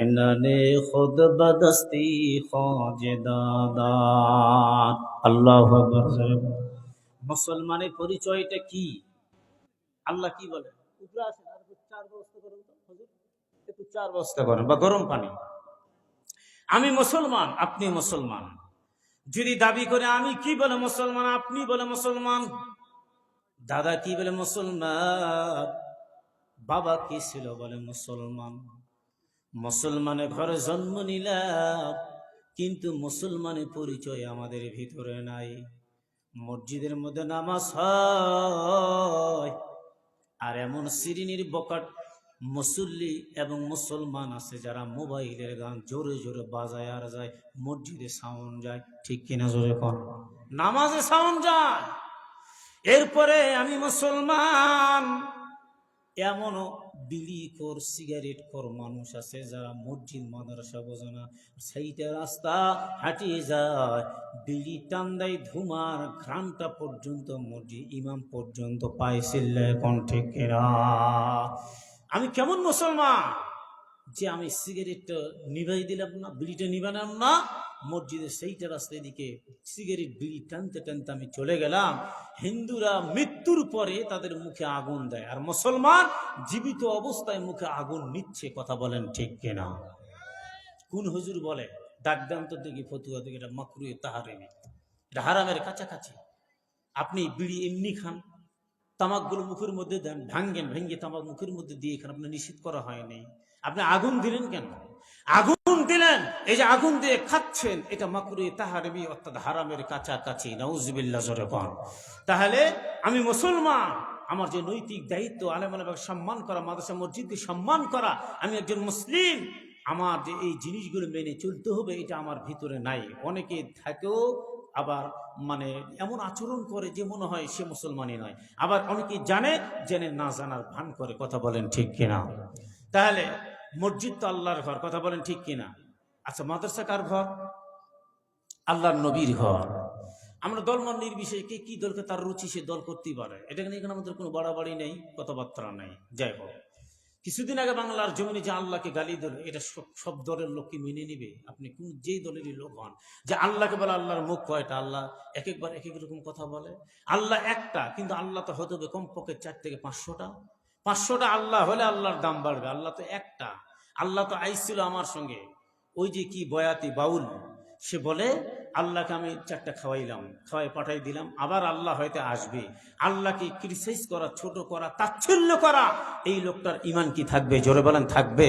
এনানে খুদ বদস্তি খোঁজ দাদাত আল্লাহ মুসলমানের পরিচয়টা কি? আল্লাহ কি বলে? উপরে আসেন আর চার ব্যবস্থা করেন একটু চার ব্যবস্থা করেন, বা গরম পানি। আমি মুসলমান, আপনি মুসলমান। যদি দাবি করে আমি কি বলে মুসলমান, আপনি বলে মুসলমান? দাদা কি বলে মুসলমান? বাবা কি ছিল বলে মুসলমান? মুসলমানের ঘরে জন্ম নিলাম, কিন্তু মুসলমানের পরিচয় আমাদের ভিতরে নাই। মসজিদের মধ্যে নামাজ হয়, আর এমন সিরিনির বকাট মুসল্লি এবং মুসলমান আছে যারা মোবাইলের গান জোরে জোরে বাজায় আর যায়, মসজিদে সাউন্ড যায়, ঠিক কিনা জোরে কর নামাজে সাউন্ড যায়। এরপরে আমি মুসলমান, এমনও বিড়ি কর, সিগারেট কর, মানুষ আছে যারা মসজিদ, মাদ্রাসা বোঝে না, সেইটা রাস্তা হাঁটিয়ে যায়। বিড়ি টান্দাই ধুমার ঘ্রামটা পর্যন্ত, মসজিদ ইমাম পর্যন্ত পায় সিল্লে কণ্ঠে কেরা। আমি কেমন মুসলমান? যে আমি সিগারেটটা নিভাই দিলাম না, বিড়িটা নিবালাম না। মসজিদের সেইটা রাস্তায় দিকে সিগারেট বিড়ি টানতে টানতে আমি চলে গেলাম। হিন্দুরা মৃত্যুর পরে তাদের মুখে আগুন দেয়। আর মুসলমান জীবিত অবস্থায় মুখে আগুন নিচ্ছে, কথা বলেন ঠিক কিনা? কোন হুজুর বলে ডাকদান্ত দেখি ফতুয়া দেখি এটা মাকরুয়ে তাহারেমি এটা হারামের কাছাকাছি। আপনি বিড়ি এমনি খান, তামাকগুলো মুখের মধ্যে দেন, ভাঙ্গেন, ভেঙ্গে তামাক মুখের মধ্যে দিয়ে খান, আপনার নিষেধ করা হয়নি আপনি আগুন দিলেন কেন? আগুন দিলেন, এই যে আগুন দিয়ে খাচ্ছেন, এটা মাকরুয়ে তাহারেমি অর্থাৎ হারামের কাছাকাছি নাউজবিল্লা জোরে কন। তাহলে আমি মুসলমান, আমার যে নৈতিক দায়িত্ব, আলেম সম্মান করা, মাদ্রাসা মসজিদকে সম্মান করা, আমি একজন মুসলিম, আমার যে এই জিনিসগুলো মেনে চলতে হবে, এটা আমার ভিতরে নাই। অনেকে থাকেও আবার মানে এমন আচরণ করে যে মনে হয় সে মুসলমানই নয়। আবার অনেকে জানে, জেনে না জানার ভান করে, কথা বলেন ঠিক কিনা? তাহলে মসজিদ তো আল্লাহর ঘর, কথা বলেন ঠিক কিনা? আচ্ছা মাদ্রাসা কার ঘর? আল্লাহর নবীর ঘর। আমরা দল দলমন নির্বিশেষে কে কি দলকে তার রুচি সে দল করতেই পারে। এটা নিয়ে আমাদের কোনো বাড়াবাড়ি নেই, কথাবার্তা নেই। যাই হোক। কিছুদিন আগে বাংলার জমিনে যে আল্লাহকে গালি দিল, এটা সব সব দলের লোককে মেনে নিবে। আপনি কোন, যেই দলেরই লোক হন, যে আল্লাহকে বলে আল্লাহর মুখ কয়টা, আল্লাহ এক একবার এক এক রকম কথা বলে। আল্লাহ একটা, কিন্তু আল্লাহ তো হতে হবে কমপক্ষে চার থেকে পাঁচশোটা। পাঁচশোটা আল্লাহ হলে আল্লাহর দাম বাড়বে, আল্লাহ তো একটা। আল্লাহ তো আইছিল আমার সঙ্গে। ওই যে কি বয়াতি বাউল, সে বলে আল্লাহকে আমি চারটা খাওয়াইলাম, খাওয়াই পাঠাই দিলাম, আবার আল্লাহ হয়তো আসবে। আল্লাহকে ক্রিসাইজ করা, ছোট করা, তাচ্ছল্য করা, এই লোকটার ইমান কি থাকবে? জোরে বলেন, থাকবে।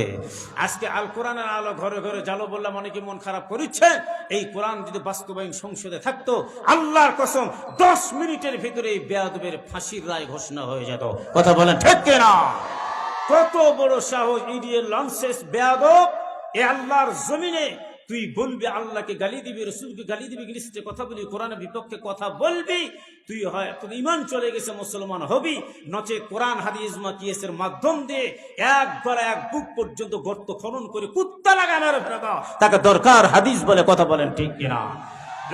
আজকে আল কোরআনের আলো ঘরে ঘরে জালো বললাম, অনেকে মন খারাপ করেছে এই কোরআন যদি বাস্তবায়ন সংসদে থাকতো, আল্লাহর কসম, দশ মিনিটের ভিতরে এই বেয়াদবের ফাঁসির রায় ঘোষণা হয়ে যেত। কথা বলেন, ঠিক না কত বড় সাহস ইডিয়ে লঞ্চেস বেয়াদব, এ আল্লাহর জমিনে তুই বলবি আল্লাহকে, গালি দিবি, রসুলকে গালি দিবি ইংলিশে কথা বলবি কোরআনের বিপক্ষে কথা বলবি, তুই হয় তোর ইমান চলে গেছে, মুসলমান হবি। নচে কোরআন হাদি ইজমা কিয়েসের মাধ্যম দিয়ে একবার এক বুক পর্যন্ত গর্ত খনন করে কুত্তা লাগা মেরে ফেলে তাকে দরকার হাদিস বলে কথা বলেন ঠিক কিনা?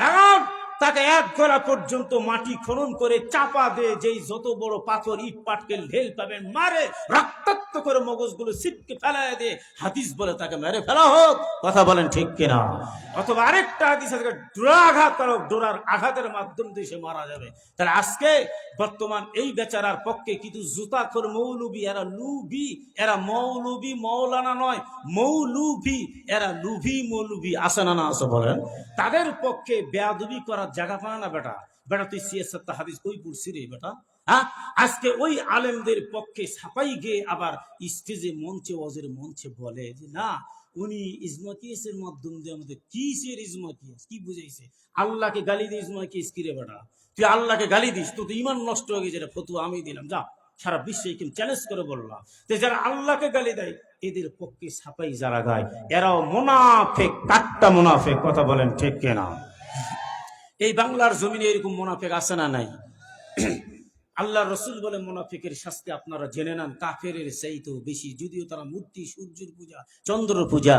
লাগাম তাকে এক গলা পর্যন্ত মাটি খনন করে চাপা দে যেই যত বড় পাথর ইট পাটকেল ঢেল পাবেন, মারে, রক্তাক্ত করে মগজগুলো সিটকে ফেলায় দিয়ে হাদিস বলে তাকে মেরে ফেলা হোক। কথা বলেন ঠিক কিনা? অথবা আরেকটা হাদিস আছে ডোরাঘাত করো ডোরার আঘাতের মাধ্যম দিয়ে সে মারা যাবে। তাহলে আজকে বর্তমান এই বেচারার পক্ষে কিন্তু জুতা খোর মৌলবি, এরা লুবি, এরা মৌলবি মৌলানা নয় মৌলুবি এরা লুভি মৌলবি আসে না না আসে বলেন? তাদের পক্ষে বেয়াদবি করার জায়গা পায় না বেটা। বেটা, তুই সিয়াসত্তা হাদিস কই পড়ছি রে বেটা। হ্যাঁ? আজকে ওই আলেমদের পক্ষে ছাপাই গিয়ে আবার স্টেজে মঞ্চে ওজের মঞ্চে বলে যে, না, উনি ইজমাকিয়াসের মাধ্যম দিয়ে আমাদের কিসের ইজমাকিয়াস? কি বুঝাইছে? আল্লাহকে গালি দিয়ে কি রে বেটা? তুই আল্লাহকে গালি দিস তো ইমান নষ্ট হয়ে গেছে ফতুয়া আমি দিলাম, যা। সারা বিশ্বে কিন্তু চ্যালেঞ্জ করে বললাম যে, যারা আল্লাহকে গালি দেয়, এদের পক্ষে ছাপাই যারা গায়, এরাও মোনাফেক, কাট্টা মোনাফেক, কথা বলেন ঠিক কেনা? এই বাংলার জমিনে এরকম মোনাফেক আছে না নাই? আল্লাহ রসুল বলে, মোনাফিকের শাস্তি আপনারা জেনে নেন কাফের চাইতেও বেশি। যদিও তারা মূর্তি, সূর্যের পূজা চন্দ্র পূজা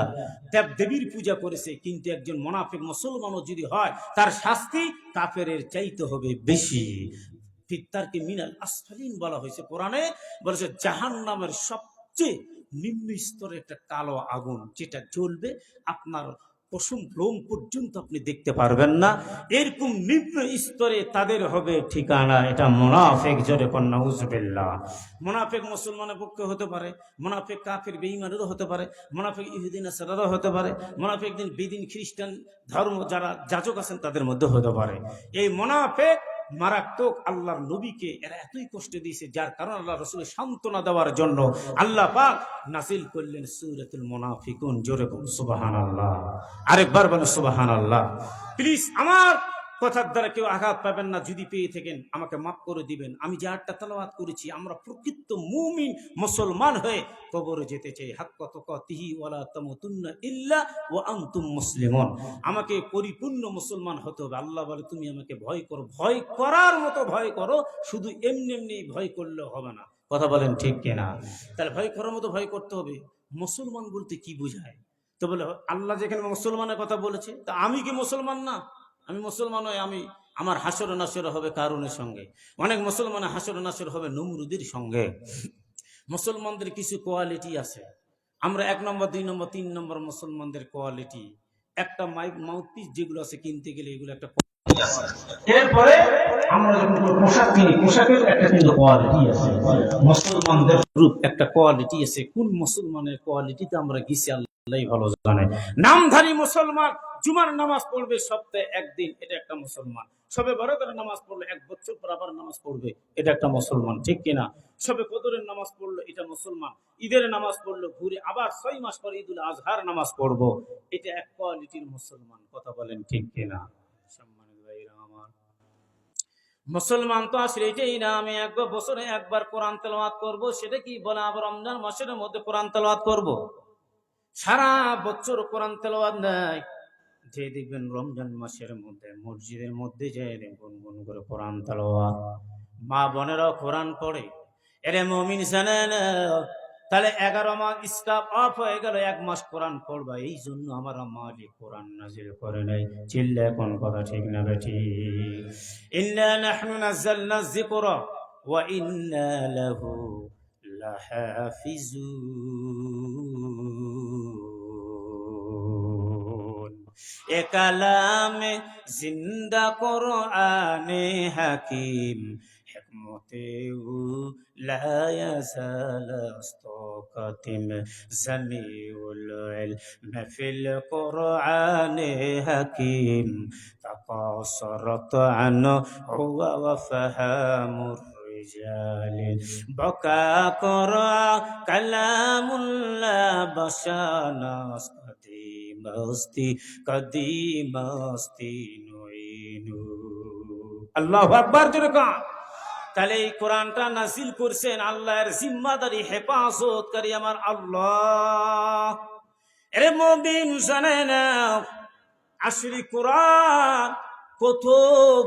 দেব দেবীর পূজা করেছে, কিন্তু একজন মোনাফিক মুসলমানও যদি হয়, তার শাস্তি কাফের চাইতে হবে বেশি। ফিত্তারকে মিনাল আসফালিন বলা হয়েছে কোরআনে, বলেছে জাহান নামের সবচেয়ে নিম্ন স্তরে একটা কালো আগুন, যেটা জ্বলবে, আপনার পশম লোম পর্যন্ত আপনি দেখতে পারবেন না। এরকম নিম্ন স্তরে তাদের হবে ঠিকানা। এটা মোনাফেক জোরে কন্যা উজবিল্লা মোনাফেক মুসলমানের পক্ষে হতে পারে, মোনাফেক কাফের বেইমানেরও হতে পারে, মোনাফেক ইহুদিন আসারারও হতে পারে, মোনাফেক দিন বেদিন খ্রিস্টান ধর্ম যারা যাজক আছেন তাদের মধ্যে হতে পারে। এই মোনাফেক মারাত্মক আল্লাহর নবীকে এরা এতই কষ্ট দিয়েছে, যার কারণ আল্লাহ রসুল সান্ত্বনা দেওয়ার জন্য আল্লাহ পাক নাসিল করলেন সুরাতুল মোনাফিকুন। জোরে বলুন সুবাহান আল্লাহ আরেকবার বলেন সুবাহান আল্লাহ প্লিজ আমার কথার দ্বারা কেউ আঘাত পাবেন না, যদি পেয়ে থাকেন, আমাকে মাফ করে দিবেন। আমি যে আটটা তালাবাত করেছি, আমরা প্রকৃত মুমিন, মুসলমান হয়ে কবরে যেতে চাই। হাক্ক তিহি ওয়ালা তামুতুন্না ইল্লা ও আনতুম মুসলিমন। আমাকে পরিপূর্ণ মুসলমান হতে হবে। আল্লাহ বলে, তুমি আমাকে ভয় করো। ভয় করার মতো ভয় করো, শুধু এমনি এমনি ভয় করলে হবে না। কথা বলেন ঠিক কিনা? তাহলে ভয় করার মতো ভয় করতে হবে। মুসলমান বলতে কি বোঝায়? তো বলে, আল্লাহ যেখানে মুসলমানের কথা বলেছে, তা আমি কি মুসলমান না? আমি মুসলমান নয় আমি আমার হাসর নাসর হবে কারণের সঙ্গে। অনেক মুসলমানের হাসর নাসর হবে নমরুদের সঙ্গে। মুসলমানদের কিছু কোয়ালিটি আছে। আমরা এক নম্বর, দুই নম্বর, তিন নম্বর মুসলমানদের কোয়ালিটি। একটা মাইক মাউথপিস যেগুলো আছে কিনতে গেলে এগুলো একটা আমরা মুসলমানদের একটা কোয়ালিটি আছে। কোন মুসলমানের কোয়ালিটিতে আমরা আল্লাহ ভালো জানে। নামধারী মুসলমান জুমার নামাজ পড়বে সপ্তাহে একদিন, এটা একটা মুসলমান। সবে বড়দের নামাজ পড়ল এক বছর পর আবার নামাজ পড়বে, এটা একটা মুসলমান, ঠিক কিনা? সবে কদরের নামাজ পড়ল এটা মুসলমান, ঈদের নামাজ পড়ল ঘুরে আবার ছয় মাস পর ঈদুল আজহার নামাজ পড়ব, এটা এক কোয়ালিটির মুসলমান, কথা বলেন ঠিক কিনা? মুসলমান তো আসলে এটাই না, আমি এক বছরে একবার কোরআন তেলাওয়াত করব, সেটা কি বলে আবার রমজান মাসের মধ্যে কোরআন তেলাওয়াত করব? সারা বছর কোরআন তেলাওয়াত নাই যে দেখবেন রমজান মাসের মধ্যে, মসজিদের মধ্যে যে গুনগুন করে কোরআন তেলাওয়াত। মা বোনেরাও কোরআন পড়ে। এরে মমিন জানেন তাহলে এগারো মাস স্টাফ অফ হয়ে গেল, এক মাস কোরআন পড়বা। এই জন্য আমার মালিক কোরআন নাজিল করে নাই। চিল্লে কোন কথা ঠিক না বেঠি ইন্না নাহনু নাযালনা যিকরা, ওয়া ইন্না লাহু লাহাফিজুন। এ কালামে জিন্দা কোরআনে হাকিম হিকমতে উ لا يزال استقاتم سميع العلم في القرآن حكيم تقاصرت عنه هو وفهام الرجال بكى قرأ كلام الله بشانا মস্তি কদি মস্তি নইনু। আল্লাহু আকবার জোরে কান। তাহলে এই কোরআনটা নাসিল করছেন আল্লাহর জিম্মাদারি করি আমার আল্লাহ। এরে মবিন জানে না আসরি কোরআন কত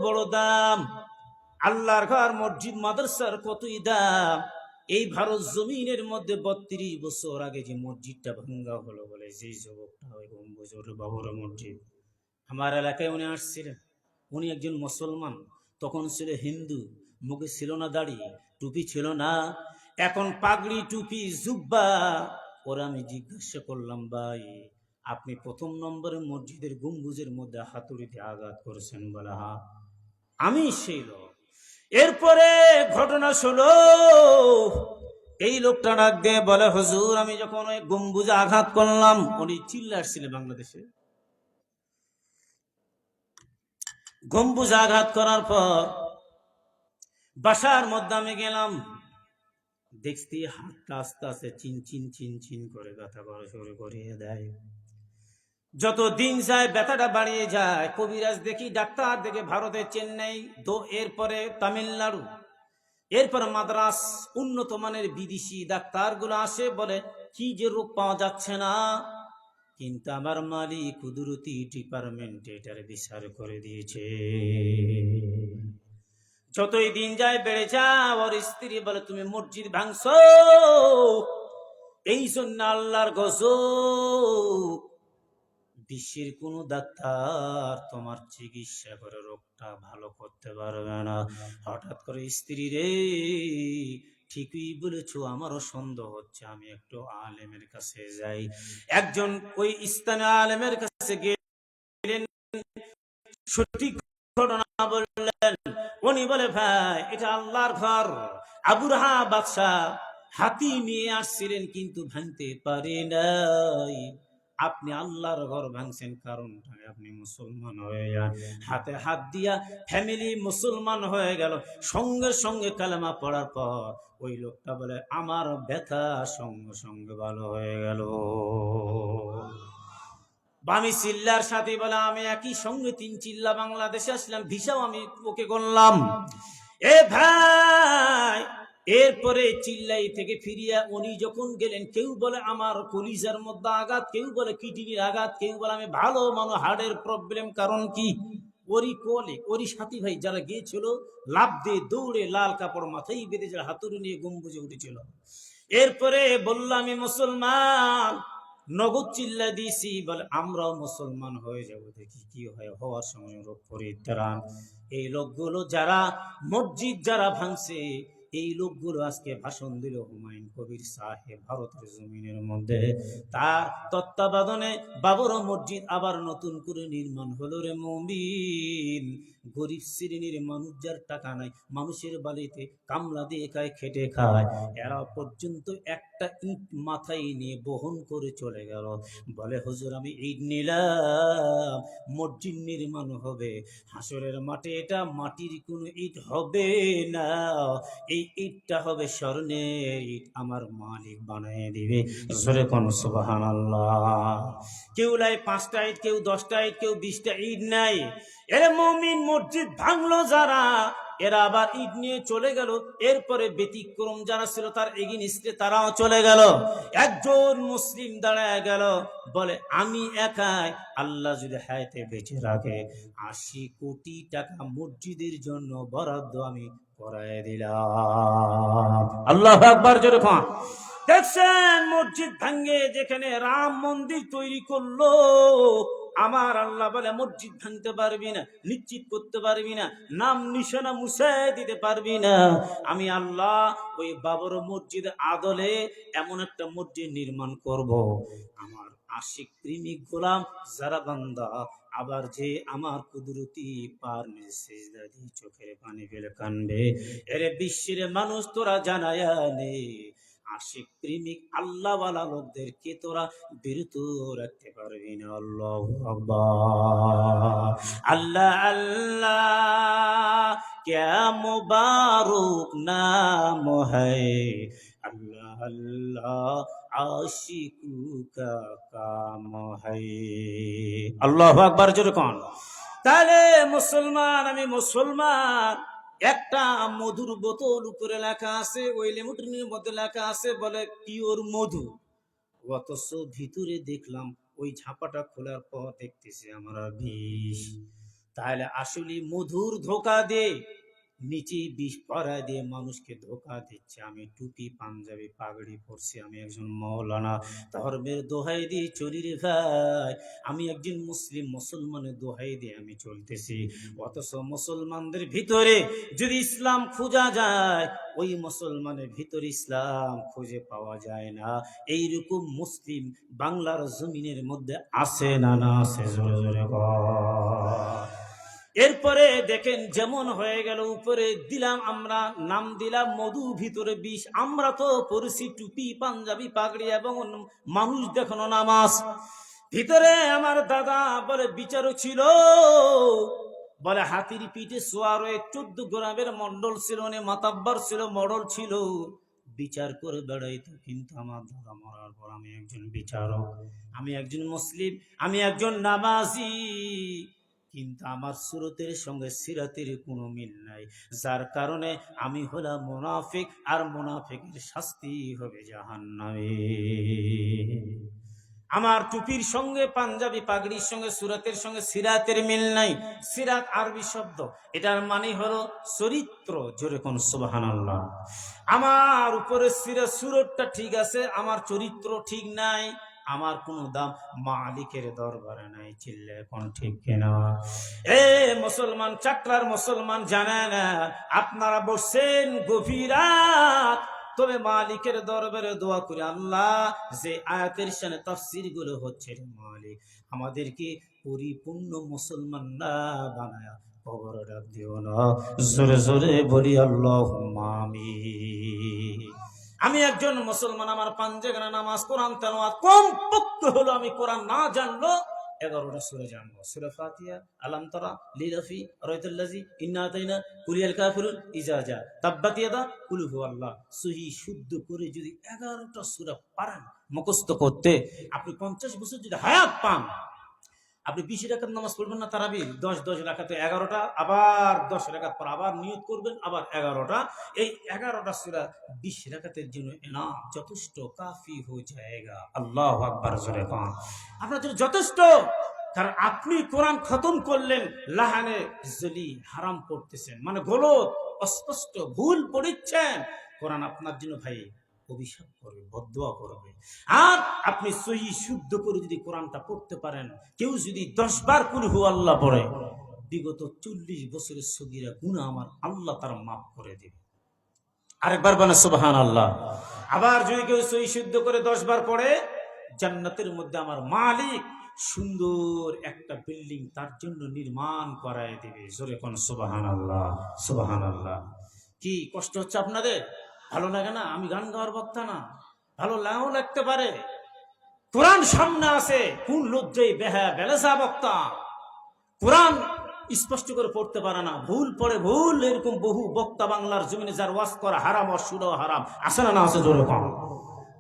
বড় দাম। আল্লাহর ঘর মসজিদ মাদ্রাসার কতই দাম। এই ভারত জমিনের মধ্যে বত্রিশ বছর আগে যে মসজিদটা ভাঙ্গা হলো বলে, যেই যুবকটা ওই গম্বুজোর বাবুর মসজিদ, আমার এলাকায় উনি আসছিলেন। উনি একজন মুসলমান, তখন ছিল হিন্দু, মুখে ছিল না দাড়ি, টুপি ছিল না, এখন পাগড়ি, টুপি, জুব্বা। ওরা আমি জিজ্ঞাসা করলাম, ভাই, আপনি প্রথম নম্বরে মসজিদের গম্বুজের মধ্যে হাতুড়িতে আঘাত করেছেন বলে হা আমি সেই লোক। এরপরে ঘটনা শোনো এই লোকটা ডাক দিয়ে বলে, হজুর, আমি যখন ওই গম্বুজে আঘাত করলাম, উনি চিল্লা আসছিলেন বাংলাদেশে। গম্বুজ আঘাত করার পর বাসার মধ্যে আমি গেলাম। দেখছি হাতটা আস্তে আস্তে চিন চিন চিন চিন করে ব্যথা করা শুরু করিয়ে দেয়। যত দিন যায় ব্যথাটা বাড়িয়ে যায়, কবিরাজ দেখি, ডাক্তার দেখে ভারতের চেন্নাই, দো এরপরে তামিলনাড়ু, এরপর মাদ্রাস, উন্নত মানের বিদেশি ডাক্তারগুলো আসে, বলে, কি যে রোগ পাওয়া যাচ্ছে না? কিন্তু আমার মালিক কুদরতি ডিপার্টমেন্ট এটার বিচার করে দিয়েছে। যতই দিন যায়, বেড়ে যা ওর স্ত্রী বলে, তুমি মসজিদ ভাঙছ। এই জন্য আল্লাহর গজ বিশ্বের কোন ডাক্তার তোমার চিকিৎসা করে রোগটা ভালো করতে পারবে না। হঠাৎ করে স্ত্রী রে, ঠিকই বলেছ, আমারও সন্দেহ হচ্ছে, আমি একটু আলেমের কাছে যাই। একজন ওই স্থানীয় আলেমের কাছে গেলেন, সঠিক ঘটনা বললেন, উনি বলে, ভাই, এটা আল্লাহর ঘর। আবুরহা বাদশাহ হাতি নিয়ে আসছিলেন, কিন্তু ভাঙতে পারে নাই। আপনি আল্লাহর ঘর ভাঙছেন কারণটা আপনি মুসলমান হয়ে যান। হাতে হাত দিয়া ফ্যামিলি মুসলমান হয়ে গেল। সঙ্গে সঙ্গে কালেমা পড়ার পর ওই লোকটা বলে, আমার ব্যথা সঙ্গে সঙ্গে ভালো হয়ে গেল। বামি চিল্লার সাথে বলে, আমি একই সঙ্গে তিন চিল্লা বাংলাদেশে আসলাম, ভিসাও আমি ওকে করলাম। এ ভাই এরপরে চিল্লাই থেকে ফিরিয়া উনি যখন গেলেন, কেউ বলে আমার কলিজার মধ্যে আঘাত, কেউ বলে কিডনির আঘাত, কেউ বলে আমি ভালো মানুষ হার্টের প্রবলেম কারণ কি? ওরি কোলে ওরি সাথী ভাই যারা গিয়েছিল লাভ দিয়ে দৌড়ে লাল কাপড় মাথায় বেঁধে যারা হাতুড়ি নিয়ে গম্বুজে উঠেছিল। এরপরে বললাম আমি মুসলমান, নগদ চিল্লা দিয়েছি। বলে, আমরাও মুসলমান হয়ে যাব, দেখি কি হয়। হওয়ার সময় রোগ পরিত্রাণ এই লোকগুলো যারা মসজিদ যারা ভাঙছে এই লোকগুলো আজকে ভাষণ দিল হুমায়ুন কবির সাহেব ভারতের জমিনের মধ্যে। তার তত্ত্বাবধানে বাবর মসজিদ আবার নতুন করে নির্মাণ হলো রে মমিন। গরিব শ্রেণির মানুষ যার টাকা নাই, মানুষের বাড়িতে কামলা দিয়ে খায়, খেটে খায়, এরা পর্যন্ত একটা ইট মাথায় নিয়ে বহন করে চলে গেল। বলে, হুজুর, আমি ইট নিলাম, মসজিদ নির্মাণ হবে, হাসরের মাঠে এটা মাটির কোনো ইট হবে না, এই ইটটা হবে স্বর্ণের ইট, আমার মালিক বানিয়ে দিবে। জোরে কোন সুবাহান কেউ লাই পাঁচটা ইট, কেউ দশটা ইট, কেউ বিশটা ইট নাই। এর মমিন মসজিদ ভাঙলো যারা, এরা আবার ইট নিয়ে চলে গেল। এরপরে ব্যতিক্রম যারা ছিল তার এগিনিস্টে তারাও চলে গেল। একজন মুসলিম দাঁড়ায় গেল, বলে, আমি একাই আল্লাহ যদি হায়াতে বেঁচে রাখে, আশি কোটি টাকা মসজিদের জন্য বরাদ্দ আমি করায় দিলাম। আল্লাহ একবার খান দেখছেন মসজিদ ভাঙ্গে যেখানে রাম মন্দির তৈরি করল। আমার আল্লাহ বলে, মসজিদ ভাঙতে পারবি না, নিশ্চিত করতে পারবি না, নাম নিশানা মুছে দিতে পারবি না। আমি আল্লাহ ওই বাবর মসজিদ আদলে এমন একটা মসজিদ নির্মাণ করব। আমার আশিক প্রেমিক গোলাম, যারা বান্দা, আবার যে আমার কুদরতি পার সেজদা দিয়ে চোখের পানি ফেলে বিশ্বের মানুষ তোরা জানায়া নে আশিক প্রেমিক আল্লাহ লোকদেরকে তোরা বিরত রাখতে পারবি না। আল্লাহ আল্লাহ আল্লাহ ক্যা নাম আল্লাহ আল্লাহ, আশিকু কা কাম আল্লাহ আকবার যেরকম তাহলে মুসলমান, আমি মুসলমান। একটা মধুর বোতল উপরে লেখা আছে, ওই লেমুটির মধ্যে লেখা আছে, বলে পিওর মধু। অথচ ভিতরে দেখলাম ওই ঝাপাটা খোলার পর দেখতেছি আমরা বিষ। তাহলে আসলে মধুর ধোকা দে। নিচে বিষ পরায় দিয়ে মানুষকে ধোকা দিচ্ছে। আমি টুপি, পাঞ্জাবি পাগড়ি পরছি, আমি একজন মৌলানা। ধর্মের দোহাই দিয়ে চলি রে ভাই। আমি একজন মুসলিম, মুসলমানের দোহাই দিয়ে আমি চলতেছি। অথচ মুসলমানদের ভিতরে যদি ইসলাম খোঁজা যায়, ওই মুসলমানের ভিতরে ইসলাম খুঁজে পাওয়া যায় না। এইরকম মুসলিম বাংলার জমিনের মধ্যে আছে না না আছে? জোরে জোরে। এরপরে দেখেন যেমন হয়ে গেল, উপরে দিলাম আমরা, নাম দিলাম মধু, ভিতরে বিষ। আমরা তো পড়ছি টুপি, পাঞ্জাবি, পাগড়ি এবং মানুষ দেখানো নামাজ। ভিতরে আমার দাদা বলে, বিচারক ছিল। বলে, হাতির পিঠে সোয়ার চোদ্দ গ্রামের মন্ডল ছিল মানে মাতাব্বার ছিল, মডল ছিল। বিচার করে বেড়াইতো, কিন্তু আমার দাদা মরার পর আমি একজন বিচারক, আমি একজন মুসলিম, আমি একজন নামাজি। কিন্তু আমার সুরতের সঙ্গে সিরাতের কোনো মিল নাই। যার কারণে আমি হলাম মোনাফিক আর মোনাফিকের শাস্তি হবে জাহান্নামে। আমার টুপির সঙ্গে, পাঞ্জাবি পাগড়ির সঙ্গে, সুরাতের সঙ্গে সিরাতের মিল নাই। সিরাত আরবি শব্দ, এটার মানে হলো চরিত্র, জোরে কোন সুবাহান আমার উপরে সিরা, সুরতটা ঠিক আছে, আমার চরিত্র ঠিক নাই। আমার কোনো দাম মালিকের দরবারে নাই, চিল্লে কোন ঠিক কিনা? এ মুসলমান, চাকরার মুসলমান জানে না, আপনারা বসছেন গভীর তবে মালিকের দরবারে দোয়া করে, আল্লাহ, যে আয়াতের সামনে তাফসিরগুলো হচ্ছে মালিক, আমাদেরকে পরিপূর্ণ মুসলমান না বানায় কবর ডাক দিও না। জোরে জোরে বলি আল্লাহ মামি আমি একজন মুসলমান, আমার পাঞ্জেগানা নামাজ, কোরআন তেলাওয়াত কম পক্ষ হলো আমি কোরআন না জানলো এগারোটা সুরে জানব। সুরে ফাতিয়া আলাম তরা লিলাফি রয়তুল্লাজি, ইন্না আতাইনা, কুলিয়াল কাফিরুন, ইজাজা। তাব্বাতিয়াদা কুলুহু আল্লাহ সহি শুদ্ধ করে যদি এগারোটা সুরা পারেন, মুখস্থ করতে আপনি পঞ্চাশ বছর যদি হায়াত পান আপনি বিশ রাখাত নামাজ পড়বেন না তারাবি, দশ দশ রাখাতে এগারোটা, আবার দশ রাখাত পর আবার নিয়োগ করবেন, আবার এগারোটা। এই এগারোটা সুরা বিশ রাখাতের জন্য এনা যথেষ্ট কাফি হয়ে যায়গা আল্লাহ আকবার আপনার জন্য যথেষ্ট। কারণ আপনি কোরআন খতম করলেন, লাহানে জলি হারাম করতেছেন মানে গলত অস্পষ্ট ভুল পড়িচ্ছেন কোরআন আপনার জন্য ভাই অভিশাপ করবে বদোয়া করবে। আর আপনি সহি, শুদ্ধ করে যদি কোরআনটা পড়তে পারেন, কেউ যদি দশ বার কুলহু আল্লাহ পড়ে, বিগত চল্লিশ বছরের সগিরা গুণা আমার আল্লাহ তার মাফ করে দেবে। আরেকবার বানা সুবাহান আল্লাহ আবার যদি কেউ সহি, শুদ্ধ করে দশ বার পড়ে, জান্নাতের মধ্যে আমার মালিক সুন্দর একটা বিল্ডিং তার জন্য নির্মাণ করায় দেবে। জোরে কোন সুবাহান আল্লাহ সুবাহান আল্লাহ কি কষ্ট হচ্ছে আপনাদের? ভালো লাগে না, আমি গান গাওয়ার বক্তা না। ভালো লাও লাগতে পারে। কোরআন সামনে আছে, কোন লজ্জাই বেহা বেলেসা বক্তা। কোরআন স্পষ্ট করে পড়তে পারে না, ভুল পড়ে ভুল, এরকম বহু বক্তা বাংলার জমিনে যার ওয়াজ করা হারাম সুরাও হারাম আসে না না আছে জোরে কম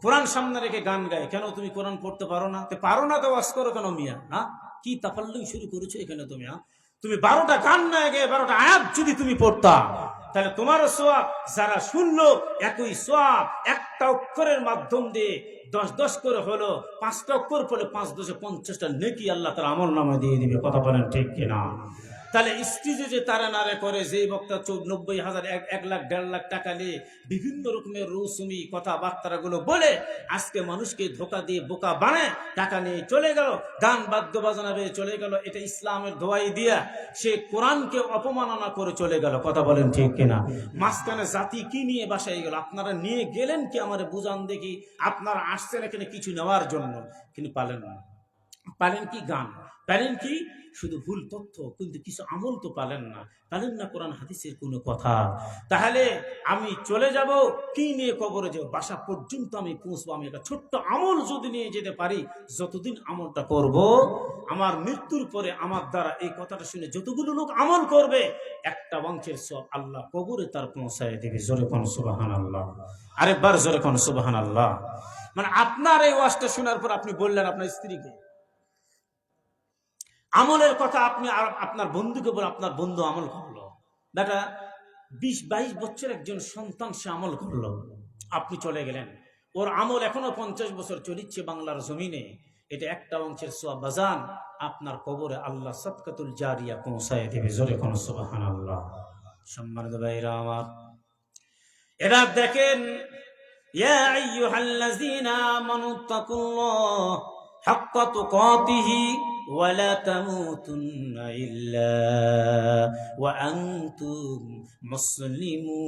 কোরআন সামনে রেখে গান গায়, কেন তুমি কোরআন পড়তে পারো না? পারো না তো ওয়াজ করো কেন মিয়া হ্যাঁ কি তাফাল্লুই শুরু করেছ এখানে তুমি হ্যাঁ? তুমি বারোটা গান না গে বারোটা আয়াত যদি তুমি পড়তা তাহলে তোমারও সোয়াব, যারা শুনলো একই সোয়াব, একটা অক্ষরের মাধ্যম দিয়ে দশ দশ করে হলো, পাঁচটা অক্ষর পড়লে পাঁচ দশে পঞ্চাশটা নেকি আল্লাহ তারা আমল নামে দিয়ে দিবে, কথা বলেন ঠিক কিনা? তাহলে স্ত্রীজে যে তারা নারে করে যে বক্তা নব্বই হাজার, এক লাখ, দেড় লাখ টাকা নিয়ে বিভিন্ন রকমের রৌসুমি কথাবার্তাগুলো বলে, আজকে মানুষকে ধোকা দিয়ে বোকা বানায়, টাকা নিয়ে চলে গেল, গান বাদ্য বাজনা বেয়ে চলে গেল, এটা ইসলামের ধোয়াই দিয়া সে কোরআনকে অপমাননা করে চলে গেল, কথা বলেন ঠিক কিনা? মাঝখানে জাতি কি নিয়ে বাসায় গেল? আপনারা নিয়ে গেলেন কি আমার বুঝান দেখি? আপনারা আসছেন এখানে কিছু নেওয়ার জন্য, কিন্তু পালেন না। পালেন কি গান? পালেন কি? শুধু ভুল তথ্য, কিন্তু কিছু আমল তো পালেন না। পালেন না কোরআন, হাদিসের কোনো কথা। তাহলে আমি চলে যাব, কি নিয়ে কবরে যাব? বাসা পর্যন্ত আমি পৌঁছবো। আমি একটা ছোট্ট আমল যদি নিয়ে যেতে পারি, যতদিন আমলটা করব, আমার মৃত্যুর পরে আমার দ্বারা এই কথাটা শুনে যতগুলো লোক আমল করবে, একটা বংশের সব আল্লাহ কবরে তার পৌঁছায় দেবে। জোরে কোন সুবাহান আল্লাহ আরেকবার জোরে কোন সুবাহান আল্লাহ মানে আপনার এই ওয়াজটা শোনার পর আপনি বললেন আপনার স্ত্রীকে। আমলের কথা আপনি আর আপনার বন্ধুকে বলে আপনার বন্ধু আমল করলো বেটা বিশ বাইশ বছর একজন সন্তান সে আমল করলো আপনি চলে গেলেন ওর আমল এখনো পঞ্চাশ বছর চলিচ্ছে বাংলার জমিনে এটা একটা অংশের সোয়া বাজান আপনার কবরে আল্লাহ সৎকাতুল জারিয়া পৌঁছায় দেবে জোরে কোন সুবাহান আল্লাহ সম্মানিত ভাইরা আমার এবার দেখেন يا أيها الذين آمنوا اتقوا الله حق تقاته ولا تموتن إلا وأنتم مسلمون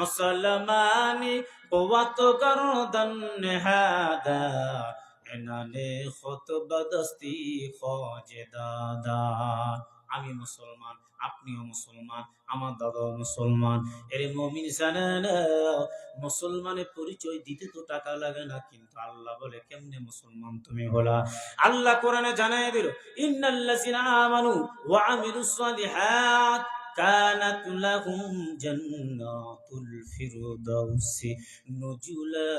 مسلمان قوات گردن نهادا عنان خطب دستی خوج دادا আমি মুসলমান আপনিও মুসলমান আমার দাদাও মুসলমান এর মমিন জানেন মুসলমানের পরিচয় দিতে তো টাকা লাগে না কিন্তু আল্লাহ বলে কেমনে মুসলমান তুমি হলা আল্লাহ কোরআনে জানায় দিল ইন্নাল্লাযিনা আমানু ওয়া আমিলুস সালিহাত كانت لهم جنات الفردوس نزلا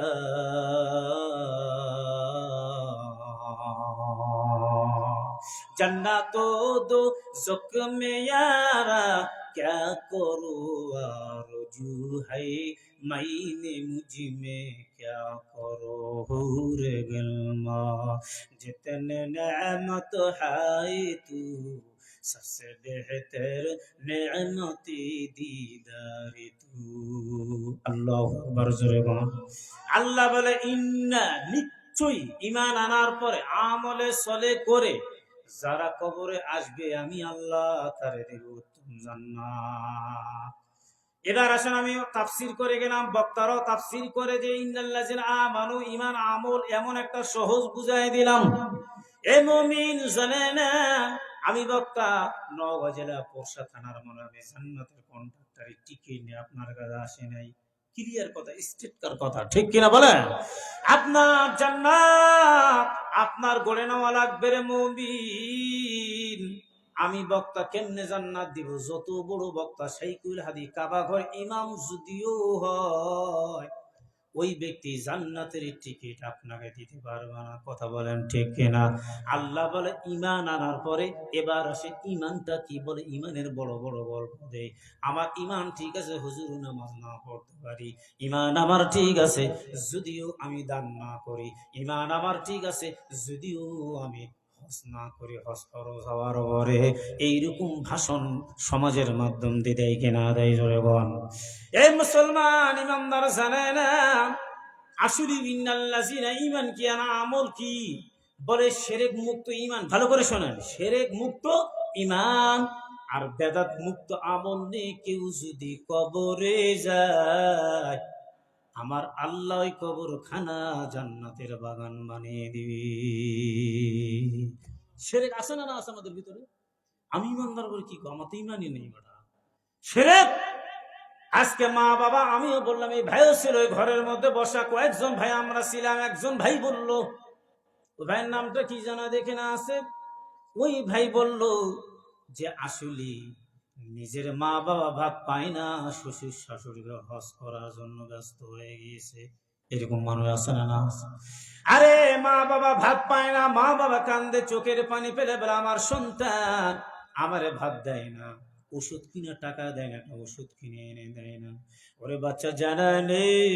जन्नतो दो जुक में यारा क्या करो आरजू है मैंने मुझ में क्या करो हूर गलमा जितने नेमत है तू सबसे बेहतर नेमती दीदार तू আল্লাহ আকবার জোরে বলুন আল্লাহ বলে ইন্না নিশ্চয়ই ইমান আনার পরে আমলে সলে করে যারা কবরে আসবে, আমি আল্লাহ তারে দেব উত্তম এবার আসেন আমি তাফসির করে গেলাম। বক্তারাও তাফসির করে যে, ইন্নাল্লাযিনা আমানু, ঈমান, আমল এমন একটা সহজ বুঝাই দিলাম। আমি বক্তা, নওগাঁ জেলা পোরশা থানার মনে আমি জান্নাতের কন্ট্রাক্টরের টিকিট নিয়ে আপনার কাছে আসে নাই। ক্লিয়ার কথা স্ট্রেটকার কথা, ঠিক কিনা বলেন? আপনার জান্নাত, আপনার গড়ে নেওয়া লাগবে রে মুমিন। আমি বক্তা কেমনে জান্নাত দিব? যত বড় বক্তা সেইকুল হাদি কাবা ঘর ইমাম যদিও হয় ওই ব্যক্তি জান্নাতের টিকিট আপনাকে দিতে পারবে না। কথা বলেন ঠিক কিনা? আল্লাহ বলে ইমান আনার পরে এবার আসে ইমানটা কি? বলে ইমানের বড় বড় গল্প দেয় আমার ইমান ঠিক আছে, হুজুর নামাজ না পড়তে পারি। ইমান আমার ঠিক আছে, যদিও আমি দান না করি। ইমান আমার ঠিক আছে, যদিও আমি হজ না করি হজ খরচ হওয়ার পরে এইরকম ভাষণ সমাজের মাধ্যম দিয়ে দেয় কিনা দেয় জোরে বল। এই মুসলমান ইমানদার জানে না? আসলে ইন্নাল্লাযিনা ইমান কি আনা আমল কি? বলে সেরেক মুক্ত ইমান ভালো করে শোনেন, সেরেক মুক্ত ইমান আর বেদাত মুক্ত আমল নিয়ে কেউ যদি কবরে যায় আমার আল্লাহ কবর খানা জান্নাতের বাগান বানিয়ে দিবি। সেরেক আছে না না আছে আমাদের ভিতরে? আমি ইমানদার বলে কি কর আমার তো ইমানই নেই বেটা। সেরেক! আজকে মা বাবা, আমিও বললাম, এই ভাইও ছিল ওই ঘরের মধ্যে বসা, কয়েকজন ভাই, আমরা ছিলাম, একজন ভাই বলল ওই ভাইয়ের নামটা কি জানা দেখে না আছে? ওই ভাই বলল যে আসলে নিজের মা বাবা ভাত পায় না, শ্বশুর শাশুড়িকে হজ করার জন্য ব্যস্ত হয়ে গিয়েছে। এরকম মানুষ আছে না না? আরে মা বাবা ভাত পায় না, মা বাবা কান্দে চোখের পানি ফেলে বলে, আমার সন্তান আমারে ভাত দেয় না, ওষুধ কিনে টাকা দেয় না ওষুধ কিনে এনে দেয় না। ওরে বাচ্চা, জানা নেই,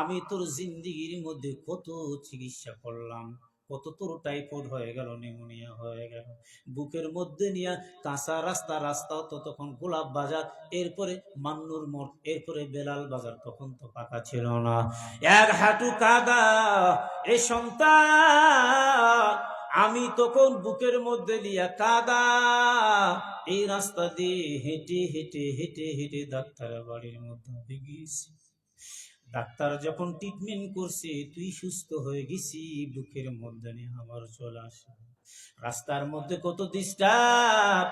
আমি তোর জিন্দিগির মধ্যে কত চিকিৎসা করলাম। কত তোর টাইফয়েড হয়ে গেল নিউমোনিয়া হয়ে গেল। বুকের মধ্যে নিয়ে কাঁচা রাস্তা রাস্তা তো তখন গোলাপ বাজার, এরপরে মান্নুর মোড়, এরপরে বেলাল বাজার, তখন তো পাকা ছিল না। এক হাঁটু কাদা, এ সন্তান, আমি তখন বুকের মধ্যে নিয়ে কাদা। এই রাস্তা দিয়ে হেঁটে হেঁটে হেঁটে হেঁটে ডাক্তার বাড়ির মধ্যে গিয়েছি। ডাক্তার যখন ট্রিটমেন্ট করছে, তুই সুস্থ হয়ে গেছি, বুকের মধ্যে আমার চলে আসে। রাস্তার মধ্যে কত ডিস্টার্ব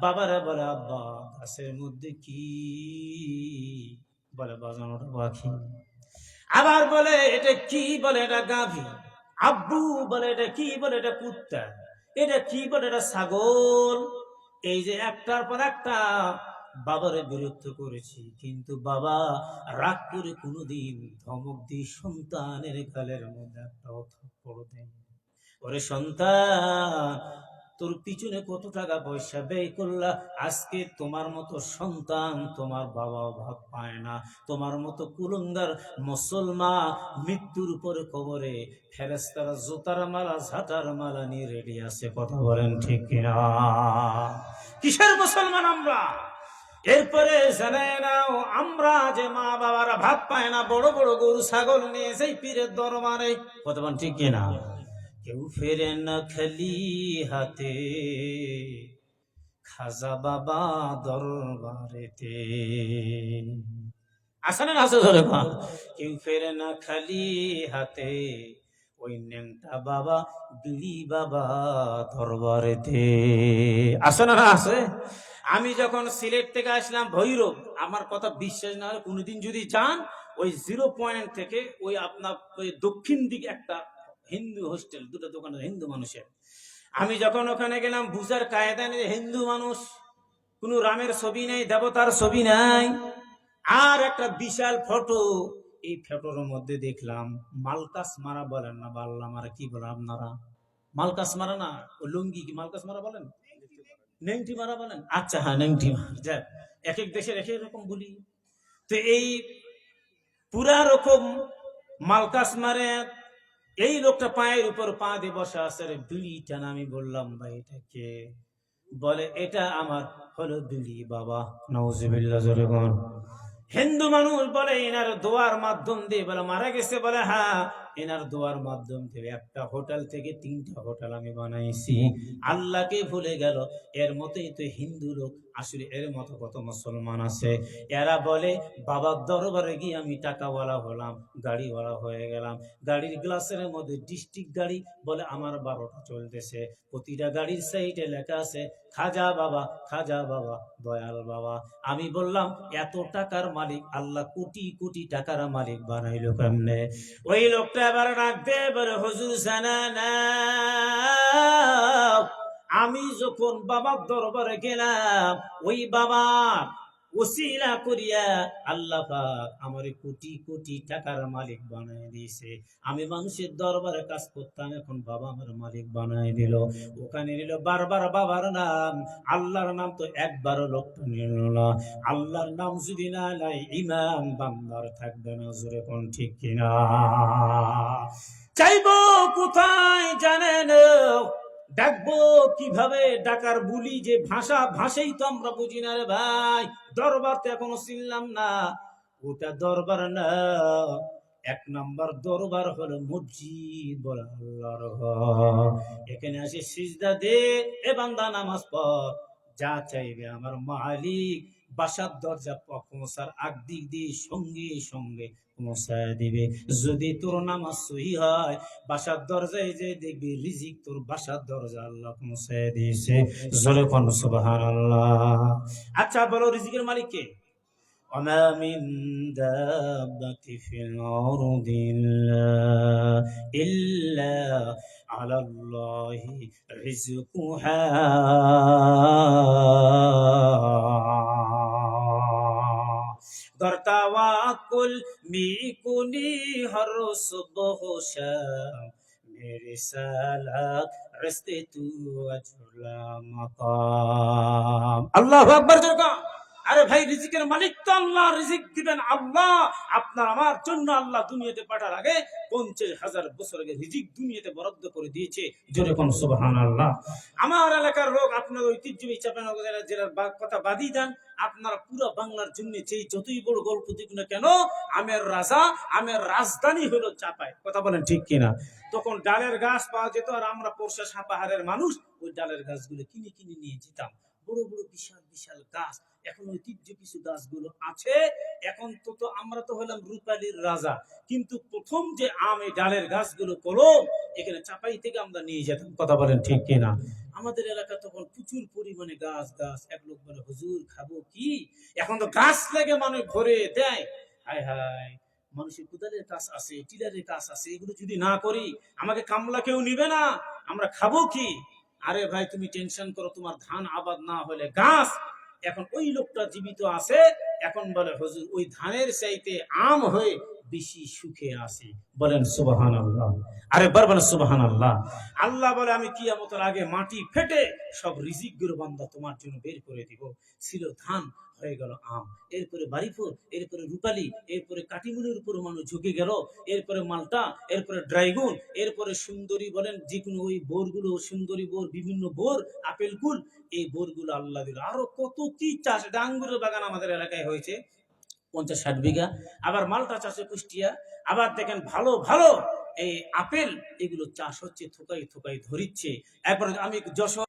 বাবারা বলে, আব্বা, গাছের মধ্যে কি? বলে, বাজানোটা পাখি আবার বলে, এটা কি? বলে, এটা গাভী। আব্বু বলে, এটা কি? বলে, এটা কুত্তা। এটা কি? বলে, এটা ছাগল। এই যে একটার পর একটা বাবারে বিরক্ত করেছি। কিন্তু বাবা রাগ করে কোনোদিন ধমক দিয়ে সন্তানের গালের মধ্যে একটা ওরে সন্তান, তোর পিছনে কত টাকা পয়সা ব্যয় করলা? আজকে তোমার মতো সন্তান তোমার বাবা ভাব পায় না। তোমার মতো কুলঙ্গার মুসলমান মৃত্যুর উপরে কবরে ফেরেস্তারা জোতার মালা, ঝাঁটার মালা নিয়ে রেডি আছে। কথা বলেন ঠিক কিনা? কিসের মুসলমান আমরা? এরপরে জানে নাও, আমরা যে মা বাবারা ভাত পায় না, বড় বড় গরু, ছাগল নিয়ে সেই পীরের দরবারে। কথা ঠিক কিনা কেউ ফেরে না খালি হাতে, খাজা বাবা দরবারেতে। আসলে না আছে ধরে। কেউ ফেরে না খালি হাতে, ওই নেংটা বাবা, বিড়ি বাবা দরবারেতে। আছে না আছে আমি যখন সিলেট থেকে আসলাম, ভৈরব, আমার কথা বিশ্বাস না হলে কোনোদিন যদি যান, ওই জিরো পয়েন্ট থেকে ওই আপনার ওই দক্ষিণ দিকে একটা হিন্দু হোস্টেল, দুটো দোকানের হিন্দু মানুষের। আমি যখন ওখানে গেলাম, বুঝার কায়দা নেই হিন্দু মানুষ, কোনো রামের ছবি নেই, দেবতার ছবি নাই। আর একটা বিশাল ফটো, এই ফটোর মধ্যে দেখলাম, মালকাস মারা বলেন না বাল্লা মারা কি বলেন আপনারা? মালকাস মারা না লুঙ্গি কি মালকাস মারা বলেন? নেংটি মারা বলেন আচ্ছা হ্যাঁ নেংটি মারা, যাক। এক এক দেশের এক রকম বলি। তো এই পুরা রকম মালকাস মারে, এই লোকটা পায়ের উপর পা দিয়ে বসা আছে রে বিড়িটা না, আমি বললাম, ভাই, এটা কে? বলে, এটা আমার হলো বিড়ি, বাবা। নওজিবিল্লাহ জোরে। হিন্দু মানুষ বলে এনার দোয়ার মাধ্যম দিয়ে। বলে, মারা গেছে? বলে হ্যাঁ এনার দোয়ার মাধ্যম থেকে একটা হোটেল থেকে তিনটা হোটেল আমি বানাইছি। আল্লাহকে ভুলে গেল এর মতোই তো হিন্দু লোক আসলে এর মতো কত মুসলমান আছে। এরা বলে বাবার দরবারে গিয়ে আমি টাকাওয়ালা হলাম গাড়িওয়ালা হয়ে গেলাম। গাড়ির গ্লাসের মধ্যে ডিস্ট্রিক্ট গাড়ি বলে আমার বারোটা চলতেছে। প্রতিটা গাড়ির সাইডে লেখা আছে খাজা বাবা খাজা বাবা দয়াল বাবা। আমি বললাম এত টাকার মালিক আল্লাহ কোটি কোটি টাকার মালিক বানাইলো কেমনে? ওই লোকটা এবার রাখতে বলে হুজুর সানা না। আমি যখন বাবার দরবারে গেলাম ওই বাবা ওসিলা করিয়া আল্লাহ পাক আমার কোটি কোটি টাকার মালিক বানায় দিয়েছে। আমি মানুষের দরবারে কাজ করতাম, এখন বাবা আমার মালিক বানায় দিল। ওখানে নিল বারবার বাবার নাম, আল্লাহর নাম তো একবারও লোকটা নিল না। আল্লাহর নাম যদি না নাই ইমাম বান্দার থাকবে না, জোরে কোন ঠিক কিনা? চাইব কোথায় জানেন? ডাকবো কীভাবে? ডাকার বুলি যে ভাষা, ভাষাই তো আমরা বুঝি না রে ভাই। দরবার তো এখনও চিনলাম না। ওটা দরবার না। এক নম্বর দরবার হলো মসজিদ বলে আল্লাহর এখানে আসে সিজদা দে, এ বান্দা নামাজ পড়। যা চাইবে আমার মালিক বাসার দরজা প- পৌঁছার আগ দিক দিয়ে সঙ্গে সঙ্গে পৌঁছায় দিবে যদি তোর নামাজ সহি হয় বাসার দরজায় যে দেখবি রিজিক তোর বাসার দরজা আল্লাহ পৌঁছায় দিয়েছে জোরে কোন সুবহানাল্লাহ আচ্ছা বলো রিজিকের মালিক কে وما من دابة في الأرض إلا, إلا على الله رزقها در تواکل میکنی هر صبح و شام میری سالات رست تو اجلا مقام اللہ اکبر جرکا আরে ভাই, রিজিকের মালিক তো আল্লাহ, রিজিক দিবেন আল্লাহ। আপনার আমার জন্য আল্লাহ দুনিয়াতে পাঠার আগে পঞ্চাশ হাজার বছর আগে রিজিক দুনিয়াতে বরাদ্দ করে দিয়েছে। জোরে কোন আল্লাহ আমার এলাকার লোক, আপনার ঐতিহ্যবাহী চাপানগর জেলার কথা বাদই দেন। আপনারা পুরো বাংলার জন্য যেই যতই বড় গল্প দিক না কেন, আমের রাজা, আমের রাজধানী হলো চাপায় কথা বলেন ঠিক কিনা? তখন ডালের গাছ পাওয়া যেত আর আমরা পোরশা সাপাহারের মানুষ, ওই ডালের গাছগুলো কিনে কিনে নিয়ে যেতাম। বড় বড় বিশাল বিশাল গাছ, এখন ঐতিহ্য কিছু গাছগুলো আছে। এখন তো তো আমরা তো হলাম রূপালীর রাজা। কিন্তু প্রথম যে আম ডালের গাছগুলো কলম এখানে চাপাই থেকে আমরা নিয়ে যেতাম। কথা বলেন ঠিক কিনা? আমাদের এলাকা তখন প্রচুর পরিমাণে গাছ গাছ। এক লোক বলে, হুজুর, খাব কি? এখন তো গাছ লাগে মানুষ ভরে দেয়। হায় হায়, মানুষের কোদালের কাজ আছে, টিলারের কাজ আছে। এগুলো যদি না করি, আমাকে কামলা কেউ নিবে না। আমরা খাব কি? আরে ভাই, তুমি টেনশন করো, তোমার ধান আবাদ না হলে গাছ। এখন ওই লোকটা জীবিত আছে। এখন বলে, হুজুর, ওই ধানের চাইতে আম হয়ে বেশি সুখে আছি। বলেন সুবাহান আল্লাহ আরে বার বলেন সুবাহান আল্লাহ আল্লাহ বলে, আমি কিয়ামতের আগে মাটি ফেটে সব রিজিক বান্দা তোমার জন্য বের করে দিব। ছিল ধান, হয়ে গেল আম। এরপরে এরপরে এরপরে কাটিমুনির মানুষ ঝুঁকে গেল। এরপরে মালটা, এরপরে ড্রাইগুন, এরপরে সুন্দরী বলেন যে কোনো ওই বোরগুলো, সুন্দরী বোর, বিভিন্ন বোর, আপেল কুল, এই বোরগুলো আল্লাহ দিল। আরও কত কি চাষ এটা বাগান আমাদের এলাকায় হয়েছে। পঞ্চাশ ষাট বিঘা। আবার মালটা চাষে কুষ্টিয়া। আবার দেখেন ভালো ভালো এই আপেল, এগুলো চাষ হচ্ছে থোকাই থোকাই ধরিচ্ছে। এরপরে আমি যশোর